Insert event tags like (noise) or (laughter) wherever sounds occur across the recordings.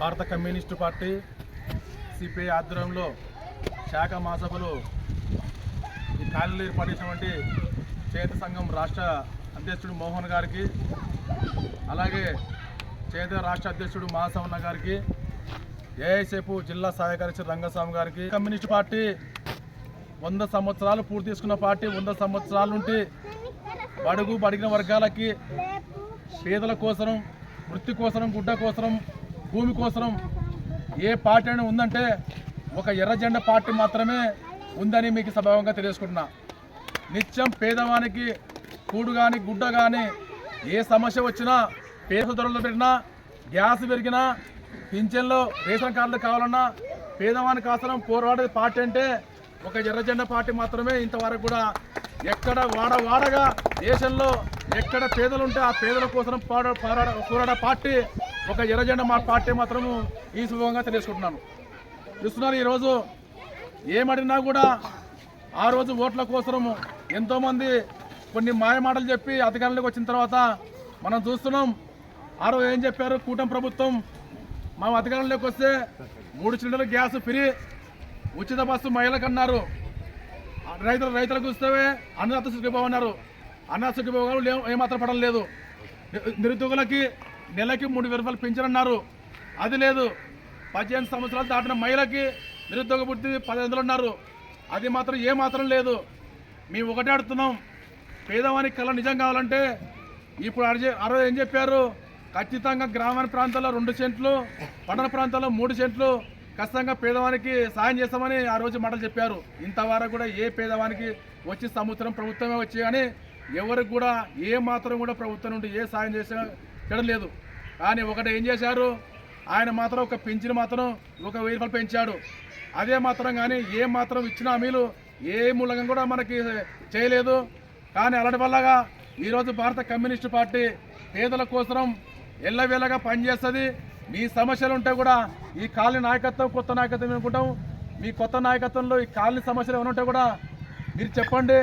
భారత communist party CPI ఆధ్వర్యంలో శాఖ మహాసభలు ఈ ఖాళీలు ఏర్పాటేసినటువంటి చేత సంఘం రాష్ట్ర అధ్యక్షుడు మోహన్ గారికి అలాగే చేత రాష్ట్ర అధ్యక్షుడు మహాసవన్న గారికి ఏఐసేపు జిల్లా సహాయ రంగస్వామి గారికి కమ్యూనిస్టు పార్టీ వంద సంవత్సరాలు పూర్తి చేసుకున్న పార్టీ వంద సంవత్సరాల నుండి బడుగు బడిగిన వర్గాలకి పేదల కోసం వృత్తి కోసం గుడ్డ కోసం భూమి కోసం ఏ పార్టీ అయినా ఉందంటే ఒక ఎర్రజెండ పార్టీ మాత్రమే ఉందని మీకు సభావంగా తెలియజేసుకుంటున్నా. నిత్యం పేదవానికి కూడు కానీ గుడ్డ కానీ ఏ సమస్య వచ్చినా పేద ధరలు పెట్టినా గ్యాస్ పెరిగినా పింఛన్లో రేషన్ కార్డులు కావాలన్నా పేదవాని కోసం పోరాడే పార్టీ అంటే ఒక ఎర్రజెండ పార్టీ మాత్రమే ఇంతవరకు కూడా ఎక్కడ వాడ వాడగా దేశంలో ఎక్కడ పేదలు ఉంటే ఆ పేదల కోసం పోరా పోరాడ పోరాడే పార్టీ ఒక ఎర్రజెండ మా పార్టీ మాత్రము ఈ శుభంగా తెలియజేసుకుంటున్నాను. చూస్తున్నారు ఈరోజు ఏమడినా కూడా ఆ రోజు ఓట్ల కోసం ఎంతోమంది కొన్ని మాయమాటలు చెప్పి అధికారంలోకి వచ్చిన తర్వాత మనం చూస్తున్నాం ఆ రోజు ఏం చెప్పారు? కూటమి ప్రభుత్వం మా అధికారంలోకి వస్తే మూడు సిలిండర్లు గ్యాస్ ఫ్రీ ఉచిత బస్సు మహిళలకు అన్నారు. రైతులు రైతులకు ఇస్తే అన్నదాత సుఖీభావం అన్నారు. అన్నదాత ఏమాత్రం పడలేదు. నిరుద్యోగులకి నెలకి మూడు వేల రూపాయలు పెంచనున్నారు అది లేదు. పద్దెనిమిది సంవత్సరాలు దాటిన మహిళకి నిరుద్యోగ వృత్తి పది వందలు ఉన్నారు అది మాత్రం ఏ మాత్రం లేదు. మేము ఒకటే అడుగుతున్నాం పేదవానికి కళ నిజం కావాలంటే ఇప్పుడు అడిగే అరవై ఏం చెప్పారు? ఖచ్చితంగా గ్రామీణ ప్రాంతాల్లో రెండు సెంట్లు పట్టణ ప్రాంతాల్లో మూడు సెంట్లు. ఖచ్చితంగా పేదవానికి సాయం చేస్తామని ఆ రోజు మాటలు చెప్పారు. ఇంతవరకు కూడా ఏ పేదవానికి వచ్చి సంవత్సరం ప్రభుత్వమే వచ్చి కానీ ఎవరికి కూడా ఏ మాత్రం కూడా ప్రభుత్వం నుండి ఏ సాయం చేసే చేయడం లేదు. కానీ ఒకటి ఏం చేశారు? ఆయన మాత్రం ఒక పెంచిన మాత్రం ఒక వెయ్యి రూపాయలు పెంచాడు. అదే మాత్రం కానీ ఏ మాత్రం ఇచ్చిన హామీలు ఏ మూలంగా కూడా మనకి చేయలేదు. కానీ అలాంటి వల్లగా ఈరోజు భారత కమ్యూనిస్టు పార్టీ పేదల కోసం ఎల్లవేళగా పనిచేస్తుంది. మీ సమస్యలు ఉంటే కూడా ఈ కాలనీ నాయకత్వం కొత్త నాయకత్వం అనుకుంటాం. మీ కొత్త నాయకత్వంలో ఈ కాలనీ సమస్యలు ఏమైనా ఉంటే కూడా మీరు చెప్పండి.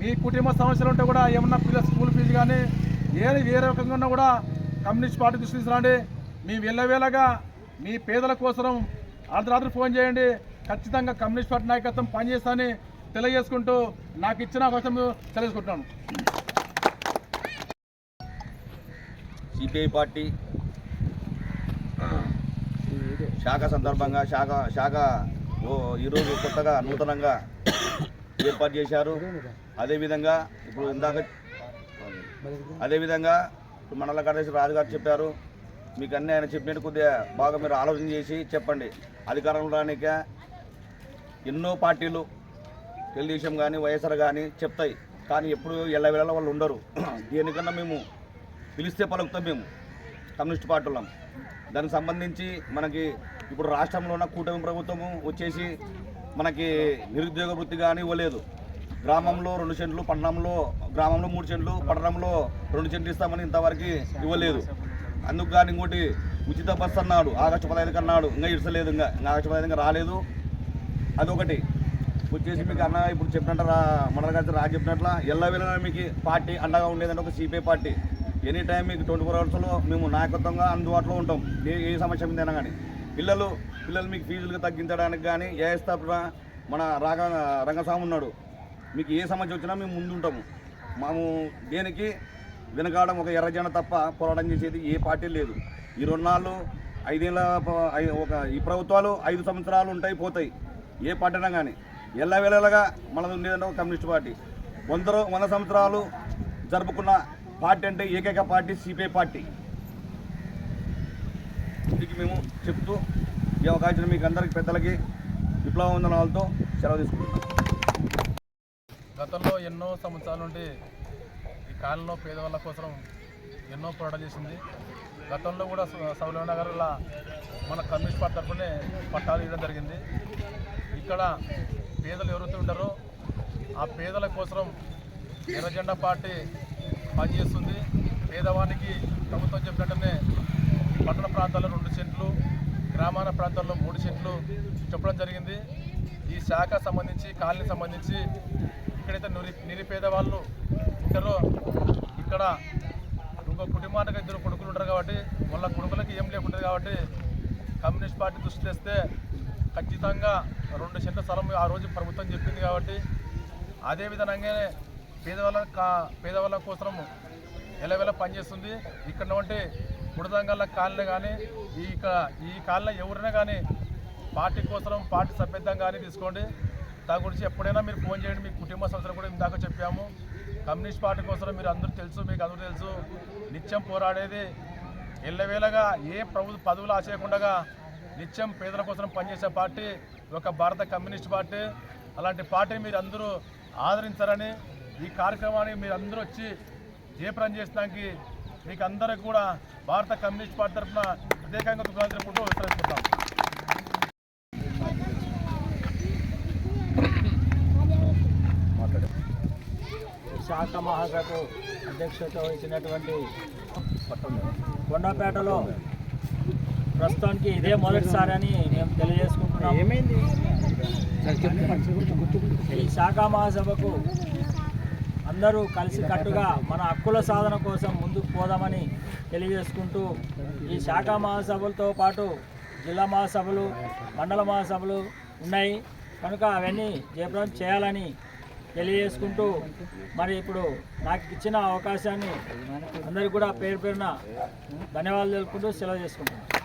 మీ కుటుంబ సమస్యలు ఉంటే కూడా ఏమన్నా పిల్లల స్కూల్ ఫీజు కానీ ఏ ఏ రకంగా ఉన్నా కూడా కమ్యూనిస్ట్ పార్టీ దృష్టి తీసుకురండి. మీ వెళ్ళవేళగా మీ పేదల కోసం అర్ధరాత్రి ఫోన్ చేయండి. ఖచ్చితంగా కమ్యూనిస్ట్ పార్టీ నాయకత్వం పనిచేస్తానని తెలియజేసుకుంటూ నాకు ఇచ్చిన అవకాశం తెలియజేసుకుంటున్నాను. సిపిఐ పార్టీ శాఖ సందర్భంగా శాఖ శాఖ ఓ ఈరోజు కొత్తగా నూతనంగా ఏర్పాటు చేశారు. అదేవిధంగా ఇప్పుడు ఇందాక అదేవిధంగా మండల కార్యదర్శి రాజుగారు చెప్పారు. మీకు అన్నీ ఆయన చెప్పినట్టు కొద్దిగా బాగా మీరు ఆలోచన చేసి చెప్పండి. అధికారంలో రానిక ఎన్నో పార్టీలు తెలుగుదేశం కానీ వైఎస్ఆర్ కానీ చెప్తాయి. కానీ ఎప్పుడు ఎల్లవేళ వాళ్ళు ఉండరు. (clears throat) దేనికన్నా మేము పిలిస్తే పలుకుతాం మేము. కమ్యూనిస్ట్ పార్టీలం దానికి సంబంధించి మనకి ఇప్పుడు రాష్ట్రంలో ఉన్న కూటమి ప్రభుత్వము వచ్చేసి మనకి నిరుద్యోగ వృత్తి కానీ ఇవ్వలేదు. గ్రామంలో రెండు సెంట్లు పట్టణంలో గ్రామంలో మూడు సెంట్లు పట్టణంలో రెండు సెంట్లు ఇస్తామని ఇంతవరకు ఇవ్వలేదు. అందుకు కానీ ఇంకోటి ఉచిత బస్సు అన్నాడు ఆగస్టు పదహైదుకి అన్నాడు ఇంకా ఇడసలేదు ఇంకా ఇంకా ఆగస్టు పదహైదు రాలేదు. అదొకటి. వచ్చేసి మీకు అన్న ఇప్పుడు చెప్పినట్టు రా మండల గారి చెప్పినట్ల చెప్పినట్ల వెళ్ళినా మీకు పార్టీ అండగా ఉండేదంటే ఒక సిపిఐ పార్టీ. ఎనీ టైం మీకు ట్వంటీ ఫోర్ అవర్స్లో మేము నాయకత్వంగా అందుబాటులో ఉంటాం. ఏ ఏ సమస్య ఉందైనా కానీ. పిల్లలు పిల్లలు మీకు ఫీజులు తగ్గించడానికి కానీ ఏ స్థాపన మన రాగ రంగస్వామి ఉన్నాడు. మీకు ఏ సమస్య వచ్చినా మేము ముందుంటాము. మేము దేనికి వెనకాడడం ఒక ఎర్రజెండ తప్ప పోరాటం చేసేది ఏ పార్టీ లేదు. ఈ రెండు నాళ్ళు ఐదేళ్ళ ఒక ఈ ప్రభుత్వాలు ఐదు సంవత్సరాలు ఉంటాయి పోతాయి. ఏ పార్టీ అయినా కానీ ఎల్లవేళలుగా మనది ఉండేదంటే ఒక కమ్యూనిస్ట్ పార్టీ. వంద వంద సంవత్సరాలు జరుపుకున్న పార్టీ అంటే ఏకైక పార్టీ సిపిఐ పార్టీ. ఇది మేము చెప్తూ ఈ అవకాశం మీకు అందరికి పెద్దలకి విప్లవ వందనాలతో సెలవు తీసుకుంటున్నాం. గతంలో ఎన్నో సంవత్సరాల నుండి ఈ కాలంలో పేదవాళ్ళ కోసం ఎన్నో పోరాటం చేసింది. గతంలో కూడా సౌలభ నగర్లో మన కమ్యూనిస్ట్ పార్టీ తరఫునే పట్టాలు ఇవ్వడం జరిగింది. ఇక్కడ పేదలు ఎవరైతే ఉంటారో ఆ పేదల కోసం ఎర్రజెండా పార్టీ పనిచేస్తుంది. పేదవానికి ప్రభుత్వం చెప్పినట్టునే పట్టణ ప్రాంతాల్లో రెండు సెంట్లు గ్రామాల ప్రాంతాల్లో మూడు సెంట్లు చెప్పడం జరిగింది. ఈ శాఖ సంబంధించి కాలనీ సంబంధించి ఎక్కడైతే నిరు నిరుపేద వాళ్ళు ఉంటారో ఇక్కడ ఇంకో కుటుంబానికి ఇద్దరు కొడుకులు ఉంటారు కాబట్టి వాళ్ళ కొడుకులకి ఏం లేకుంటుంది కాబట్టి కమ్యూనిస్ట్ పార్టీ దృష్టి తెస్తే ఖచ్చితంగా రెండు సెంట్ల స్థలం ఆ రోజు ప్రభుత్వం చెప్పింది కాబట్టి అదేవిధంగానే పేదవాళ్ళ కా పేదవాళ్ళ కోసం ఎలవెల పనిచేస్తుంది. ఇక్కడ ఉంటే బుడదంగళ్ళ కాలనీ కానీ ఈ ఈ కాలనీ ఎవరైనా కానీ పార్టీ కోసం పార్టీ సభ్యత్వం కానీ తీసుకోండి. దాని గురించి ఎప్పుడైనా మీరు ఫోన్ చేయండి మీ కుటుంబ సంస్థలు కూడా ఇందాక చెప్పాము. కమ్యూనిస్ట్ పార్టీ కోసం మీరు అందరూ తెలుసు మీకు అందరూ తెలుసు. నిత్యం పోరాడేది ఎల్లవేళగా ఏ ప్రభుత్వ పదవులు ఆశయకుండా నిత్యం పేదల కోసం పనిచేసే పార్టీ ఒక భారత కమ్యూనిస్ట్ పార్టీ. అలాంటి పార్టీని మీరు అందరూ ఆదరించారని ఈ కార్యక్రమాన్ని మీరు అందరూ వచ్చి జయప్రం చేసడానికి మీకు అందరికి కూడా భారత కమ్యూనిస్ట్ పార్టీ తరఫున ప్రత్యేకంగా దుఃఖాలు తెలుపుకుంటూ విస్తరించుకుంటాం శాఖ మహాసభకు అధ్యక్షత వహించినటువంటి కొండపేటలో ప్రస్తుతానికి ఇదే మొదటిసారి అని మేము తెలియజేసుకుంటున్నాం ఏమైంది? ఈ శాఖ మహాసభకు అందరూ కలిసి కట్టుగా మన హక్కుల సాధన కోసం ముందుకు పోదామని తెలియజేసుకుంటూ ఈ శాఖ మహాసభలతో పాటు జిల్లా మహాసభలు మండల మహాసభలు ఉన్నాయి. కనుక అవన్నీ జయప్రదం చేయాలని తెలియజేసుకుంటూ మరి ఇప్పుడు నాకు ఇచ్చిన అవకాశాన్ని అందరికీ కూడా పేరు పేరున ధన్యవాదాలు తెలుపుకుంటూ సెలవు చేసుకుంటున్నాను.